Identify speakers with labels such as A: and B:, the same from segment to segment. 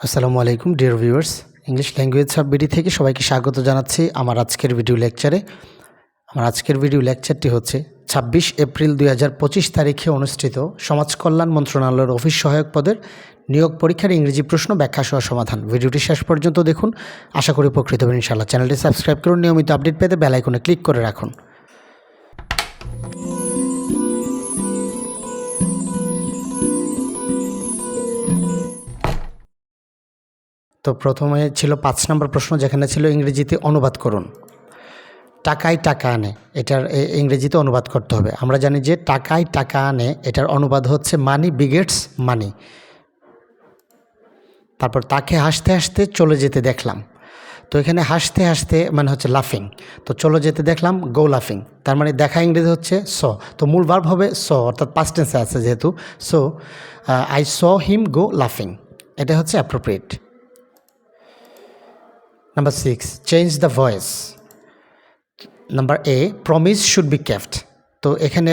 A: আসসালামু আলাইকুম dear viewers English language sub BD থেকে সবাইকে স্বাগত জানাচ্ছি আমার আজকের ভিডিও লেকচারে আমার আজকের ভিডিও লেকচারটি হচ্ছে ছাব্বিশ এপ্রিল দুই হাজার পঁচিশ তারিখে অনুষ্ঠিত সমাজ কল্যাণ মন্ত্রণালয়ের অফিস সহায়ক পদের নিয়োগ পরীক্ষার ইংরেজি প্রশ্ন ব্যাখ্যা সহ সমাধান। ভিডিওটি শেষ পর্যন্ত দেখুন। আশা করি উপকৃত হবেন ইনশাআল্লাহ। চ্যানেলটি সাবস্ক্রাইব করুন। নিয়মিত আপডেট পেতে বেল আইকনে ক্লিক করে রাখুন। তো প্রথমে ছিল পাঁচ নম্বর প্রশ্ন যেখানে ছিল ইংরেজিতে অনুবাদ করুন। টাকায় টাকা আনে, এটার ইংরেজিতে অনুবাদ করতে হবে। আমরা জানি যে টাকায় টাকা আনে, এটার অনুবাদ হচ্ছে মানি বিগেটস মানি তারপর তাকে হাসতে হাসতে চলে যেতে দেখলাম। তো এখানে হাসতে হাসতে মানে হচ্ছে লাফিং তো চলে যেতে দেখলাম গো লাফিং তার মানে দেখা ইংরেজি হচ্ছে স তো মূল ভার্ব হবে স অর্থাৎ পাস্ট টেন্সে আছে যেহেতু। সো আই স হিম গো লাফিং এটা হচ্ছে appropriate number six change the voice number a promise should be kept তো এখানে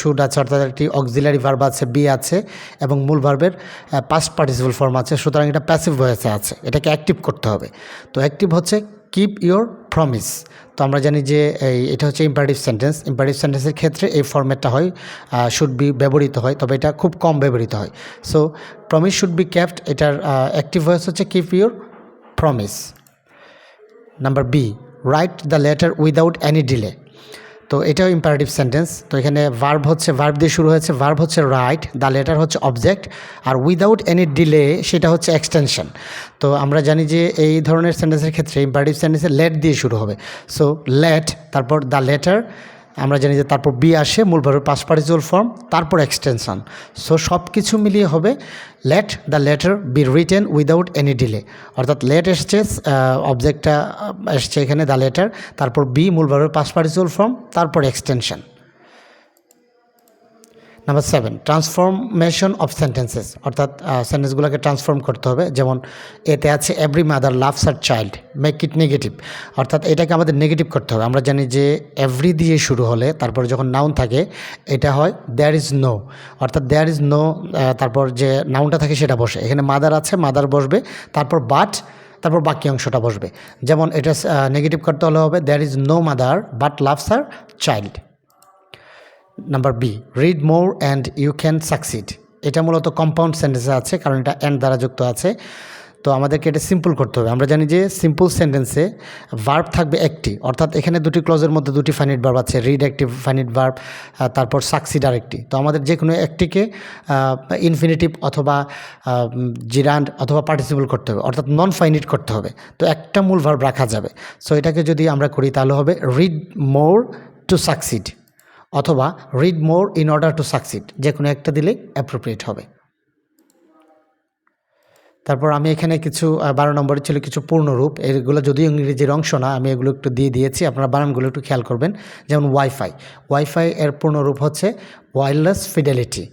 A: শুড আছে, অর্থাৎ একটি অক্সিলারি ভার্ব আছে বি আছে, এবং মূল ভার্বের পাস্ট পার্টিসিপাল ফর্ম আছে, সুতরাং এটা প্যাসিভ ভয়েসে আছে, এটাকে অ্যাক্টিভ করতে হবে। তো অ্যাক্টিভ হচ্ছে কিপ ইউর প্রমিস তো আমরা জানি যে এই, এটা হচ্ছে ইম্পারেটিভ সেন্টেন্স ইম্পারেটিভ সেন্টেন্সের ক্ষেত্রে এই ফর্ম্যাটটা হয় শুড বি ব্যবহৃত হয়, তবে এটা খুব কম ব্যবহৃত হয়। So promise should be kept এটার অ্যাক্টিভ ভয়েস হচ্ছে keep your promise number B write the letter without any delay তো এটাও ইম্পারেটিভ সেন্টেন্স তো এখানে ভার্ব হচ্ছে ভার্ব দিয়ে শুরু হয়েছে। ভার্ব হচ্ছে রাইট দ্য লেটার হচ্ছে অবজেক্ট আর উইদাউট এনি ডিলে সেটা হচ্ছে এক্সটেনশন তো আমরা জানি যে এই ধরনের সেন্টেন্সের ক্ষেত্রে ইম্পারেটিভ সেন্টেন্সে লেট দিয়ে শুরু হবে। সো লেট তারপর দ্য লেটার আমরা জানি যে তারপর বি আসে, মূল ভার্বের পাস ফর্ম তারপর এক্সটেনশন সো সব কিছু মিলিয়ে হবে let the letter be written without any delay অর্থাৎ লেট এসছে অবজেক্টটা এসছে এখানে দ্য লেটার তারপর বি মূল ভার্বের পাস ফর্ম তারপর extension number seven transformation of sentences অর্থাৎ সেন্টেন্সগুলোকে ট্রান্সফর্ম করতে হবে। যেমন, এতে আছে every mother loves her child make it negative অর্থাৎ, এটাকে আমাদের নেগেটিভ করতে হবে। আমরা জানি যে এভরি দিয়ে শুরু হলে, তারপরে যখন নাউন থাকে, এটা হয় দেয়ার ইজ নো অর্থাৎ দেয়ার ইজ নো তারপর যে নাউনটা থাকে, সেটা বসে। এখানে মাদার আছে মাদার বসবে। তারপর বাট তারপর বাকি অংশটা বসবে। যেমন, এটা নেগেটিভ করতে হলে হবে there is no mother but loves her child number B read more and you can succeed এটা মূলত কম্পাউন্ড সেন্টেন্সে আছে, কারণ এটা অ্যান্ড দ্বারা যুক্ত আছে। তো আমাদেরকে এটা সিম্পল করতে হবে। আমরা জানি যে সিম্পল সেন্টেন্সে ভার্ব থাকবে একটি। অর্থাৎ এখানে দুটি ক্লজের মধ্যে দুটি ফাইনিট ভার্ব আছে রিড একটি ফাইনিট ভার্ব তারপর সাকসিড আর একটি তো আমাদের যে কোনো একটিকে ইনফিনিটিভ অথবা জিরান্ড অথবা পার্টিসিপল করতে হবে। অর্থাৎ নন ফাইনিট করতে হবে। তো একটা মূল ভার্ব রাখা যাবে। সো এটাকে যদি আমরা করি তাহলে হবে রিড মোর টু সাকসিড অথবা read more in order to succeed যে কোনো একটা দিলেই অ্যাপ্রোপ্রিয়েট হবে। তারপর আমি এখানে কিছু বারো নম্বরে ছিল কিছু পূর্ণরূপ, এগুলো যদিও ইংরেজির অংশ না, আমি এগুলো একটু দিয়ে দিয়েছি, আপনারা বানানগুলো একটু খেয়াল করবেন। যেমন ওয়াইফাই ওয়াইফাই এর পূর্ণরূপ হচ্ছে ওয়ারলেস ফিডেলিটি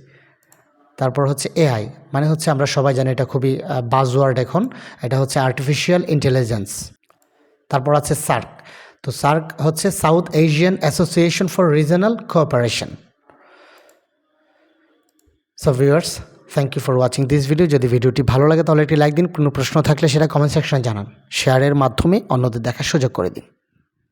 A: তারপর হচ্ছে এআই মানে হচ্ছে আমরা সবাই জানি এটা খুবই বাজওয়ার্ড এখন, এটা হচ্ছে আর্টিফিশিয়াল ইন্টেলিজেন্স তারপর আছে সার্ক তো সার্ক হচ্ছে South Asian Association for Regional Cooperation. So viewers thank you for watching this video যদি ভিডিওটি ভালো লাগে তাহলে একটি লাইক দিন। কোনো প্রশ্ন থাকলে সেটা কমেন্ট সেকশনে জানান। শেয়ারের মাধ্যমে অন্যদের দেখার সুযোগ করে দিন।